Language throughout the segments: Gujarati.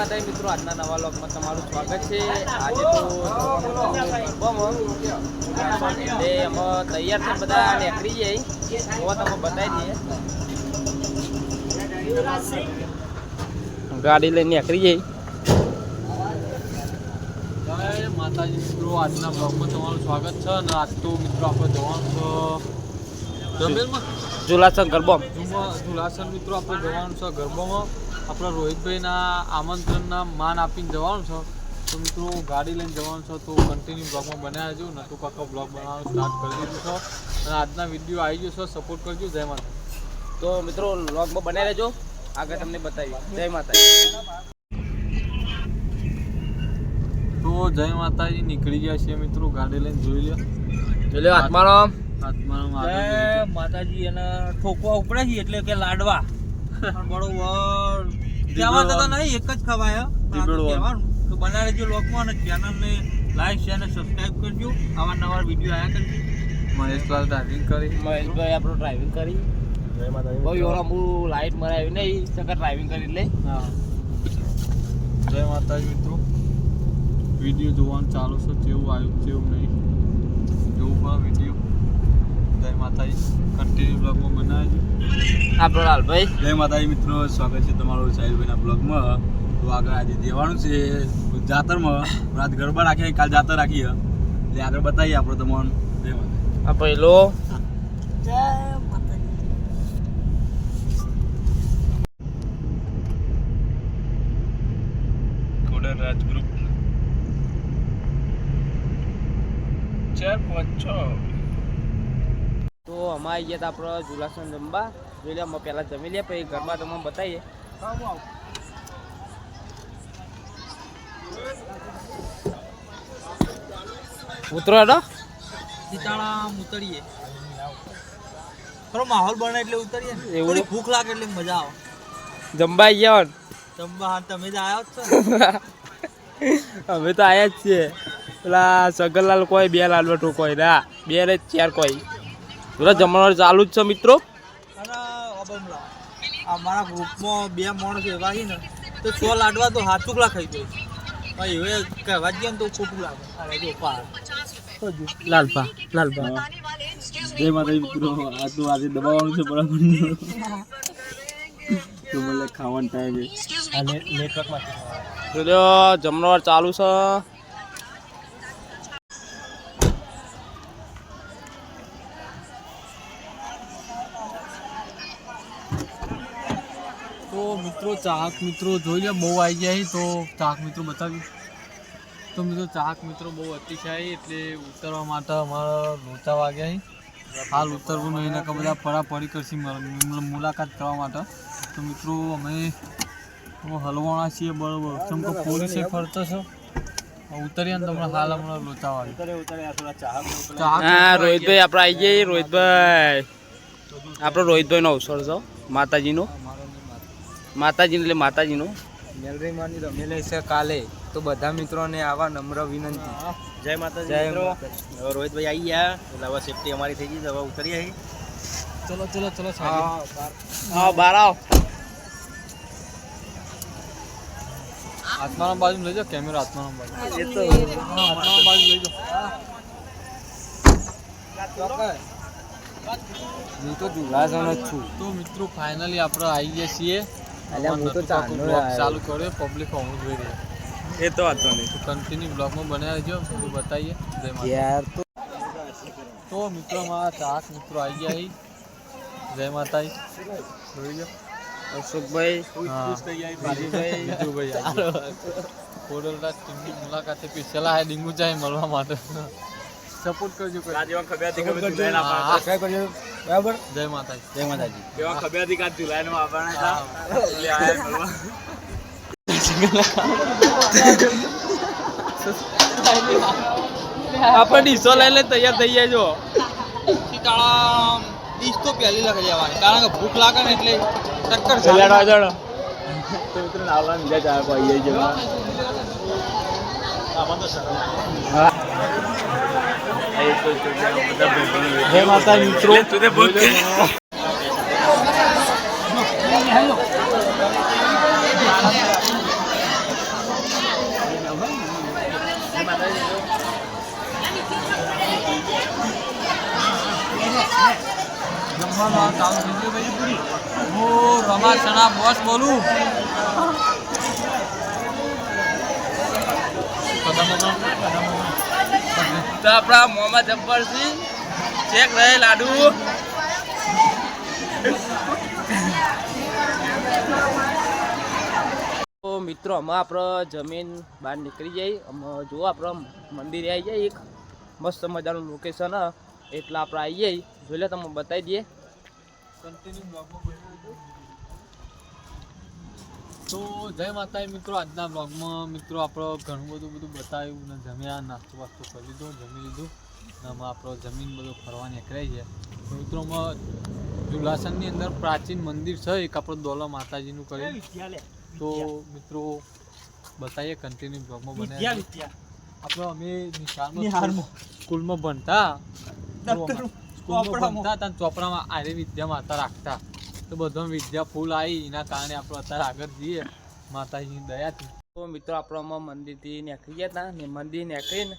માતાજી મિત્રો, આજના નવા લોકમાં તમારું સ્વાગત છે. આજે તો અમે તૈયાર છે બધા, નીકળી જાય. જોવા તમે બતાવી દઈએ ગાડી લઈને નીકળી જઈએ માતાજી, મિત્રો, આજના બ્લોગમાં તમારું સ્વાગત છે. અને આજ તો મિત્રો આપણે જવાનું છે જમેલમાં જુલાસર ગરબામ. જુલાસર મિત્રો આપણે જવાનું છે ગરબોમાં. આપણા રોહિતભાઈના આમંત્રણના માન આપીને જવાનું છે. તો મિત્રો ગાડી લઈને જવાનું છે તો કન્ટિન્યુ બ્લોગમાં બનાવ્યા જો. નટુ કાકા બ્લોગ બનાવવાનું સ્ટાર્ટ કરી દીધું છે. અને આજના વીડિયો આવી ગયો છે સપોર્ટ કરજો. જય માતા તો મિત્રો વ્લોગમાં બનાવી રહેજો આગળ તમને બતાવીએ. જય માતા તો જય માતાજી નીકળી ગયા છે મિત્રો ગાડી લઈને જોઈ લો જોઈ લો. આત્મારામ આત્મારામ માતાજી એને ઠોકવા ઉપડે છે એટલે કે લાડવા. બરોબર કહેવાતા તો નહીં એક જ ખવાય. તો બનાવે જો લોકમાં અને ચેનલને લાઈક શેર અને સબસ્ક્રાઇબ કરજો. આવા નવા વીડિયો આયા કરજો. મહેશલાલ ડ્રાઇવિંગ કરી. મહેશભાઈ આપણું ડ્રાઇવિંગ કરી. ભાઈ ઓલા હું લાઈટ મરાવી નહીં સકર ડ્રાઇવિંગ કરી લે. હા. જય માતાજી મિત્રો. વીડિયો જોવાનું ચાલુ છે કેવું આવ્યું તેવું નહીં. જોવું પણ વીડિયો જય માતાજી. કન્ટિન્યુ બ્લોગમાં બનાવજો. આપણો લાલભાઈ જય માતાજી મિત્રો સ્વાગત છે તમારું સાહિલભાઈના બ્લોગમાં તો આગળ આજે જવાનું છે જાતરમાં. રાત ગરબા રાખીએ કાલ જાતર રાખીએ. એટલે આગળ બતાવીએ આપણે તમને જય માતાજી. આ પહેલો જય રાજગ્રુપ ચાર પાંચ છ. તો અમે આવી ગયા હતા આપણે જુલાસન જમવા. જોઈ લે અમે પહેલાં જમી લે પછી ઘરમાં તમને બતાવીએ. ઉતરો ઉતરીએ. થોડો માહોલ બને એટલે ઉતરીએ એવું? ભૂખ લાગે એટલે મજા આવે. જમવા ગયા જમવા હાલ તમે જ આવ્યા છો. અમે તો આવ્યા જ છીએ. પેલા સગરલાલ કોઈ બે લાલવટો કોઈ ના બે ને ચાર કોઈ. પેલા જમવાનું ચાલુ જ છે મિત્રો. અમારા ગ્રુપમાં બે માણસ એવા છે ને તો સો લાડવા તો હાચુકલા ખાઈ જાય ભાઈ હવે કહેવા જઈએ ને તો ખોટું લાગે? લાલપા લાલપા જય માતાજી મિત્રો આ તો આજે દબાવવાનું છે બરાબર. તો મને ખાવાનું ટાઈમ છે જમણવાર ચાલુ છે. મિત્રો ચાહક મિત્રો જોઈ લે બહુ આવી ગયા તો ચાહક મિત્રો બતાવ્યું. તો મિત્રો ચાહક મિત્રો બહુ અતિશય એટલે ઉતરવા માટે અમારા લોચા વાગ્યા હાલ ઉતરવું નહીં નકર બધા પડાપડી કરશે મર- મુલાકાત કરવા માટે. તો મિત્રો અમે હલવાણા છીએ બરોબર. ચમકો કે પોલીસે ફરતો છો. ઉતરીએ ને તમને હાલ હમણાં લોચા વાગે ચાહક હા રોહિતભાઈ આપણે આવી જઈએ રોહિતભાઈ આપણો રોહિતભાઈ. નો અવસર છો માતાજીનો. માતાજી એટલે માતાજીનો. મેલરીમાંની રમેલી છે કાલે તો બધા મિત્રોને આવા નમ્ર વિનંતી. જય માતાજી મિત્રો. હવે રોહિતભાઈ આવી ગયા એટલે હવે સેફટી અમારી થઈ ગઈ હવે ઉતરી આવી ચલો ચલો ચલો હા બાર. આવો. આત્માના બાજુ લઈ જાઓ કેમેરો આત્માના બાજુ એ તો હા આત્માના બાજુ લઈ જાઓ. હું તો જુલાસણ જ છું. તો મિત્રો ફાઇનલી આપણે આવી ગયા છીએ. અલ્યા, હું તો ચાંદનો ચાલુ કર્યો પબ્લિક હોમ જોઈ રહ્યા એ તો વાંધો નહીં. તો કન્ટિન્યુ બ્લોગમાં બન્યા રહેજો બધું બતાવીએ. જય યાર તો તો મિત્રો મારા ચાક મિત્રો આવી ગયા જય માતાજી. જોઈ લો. અશોકભાઈ બીજુભાઈ. કોડલરાજ ટીમની મુલાકાતે સ્પેશિયલ આ ડીંગુ જાય મળવા માટે. સપોર્ટ કરજો જેવા ખબ્યાથી ખબર બરાબર? જય માતાજી. જય માતાજી. જેવા ખબ્યાથી નો એટલે આયા આપણે ડીસો લઈ લે તૈયાર થઈ જાય જો સીતારામ ડીશ તો પહેલી લખી જવાની કારણ કે ભૂખ લાગે ને એટલે ટક્કર જલાડવા ચાલે. જણો તો મિત્રો આમાં તો શરમ જય માતા મિત્રો. હું રમા બોલું તો આપણા મોહમ્મદ જબ્બરસિંહ ચેક રહે લાડુ. તો મિત્રો અમે આપણે જમીન બહાર નીકળી જઈ અમે જો આપણે મંદિરે આવી જઈએ એક મસ્ત મજાનું લોકેશન એટલે આપણે આવી જઈએ જોઈ લે તમે બતાવી દઈએ. તો જય માતા મિત્રો આજના બ્લોગમાં મિત્રો આપણે ઘણું બધું બધું બતાવ્યું ને જમ્યા નાસ્તો વાસ્તો કરી લીધો જમી લીધું ને આપણો જમીન બધો ફરવા નીકળાઈ છે. તો મિત્રોમાં જુલાસનની અંદર પ્રાચીન મંદિર છે એક આપણો દોલા માતાજીનું કરી તો મિત્રો બતાવીએ કન્ટિન્યુ બ્લોગમાં બને આપણે અમે નિશાળમાં સ્કૂલમાં ભણતા. સ્કૂલમાં. ભણતા હતા ચોપડામાં આર્ય વિદ્યા માતા રાખતા. તો બધો વિદ્યા ફૂલ આવી. એના કારણે આપણે અત્યારે આગળ જઈએ. માતાજીની દયાથી. તો મિત્રો, આપણે આમાં મંદિરથી નીકળી ગયા હતા ને મંદિર નીકળીને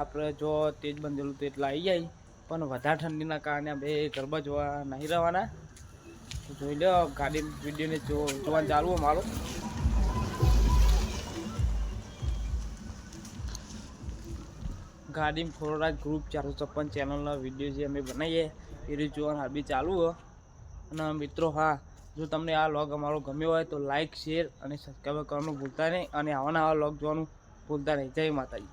આપણે જો તેજ બંધેલું તો એટલે આવી જાય. પણ વધારે ઠંડીના કારણે આપણે ગરબા જોવા નહીં રહેવાના જોઈ લો, ગાડી વિડીયોને જોવાનું ચાલુ મારું. ગાડીમાં ખોરાક ગ્રુપ ચારસો છપ્પન ચેનલના વીડિયો જે અમે બનાવીએ, એ રીતે જોવાનું હાલ બી ચાલુ હોય. અને મિત્રો, હા, જો તમને આ લોગ અમારો ગમ્યો હોય તો લાઇક શેર અને સબસ્ક્રાઈબ કરવાનું ભૂલતા નહીં અને આવા નવા લોગ જોવાનું ભૂલતા નહીં. જય માતાજી.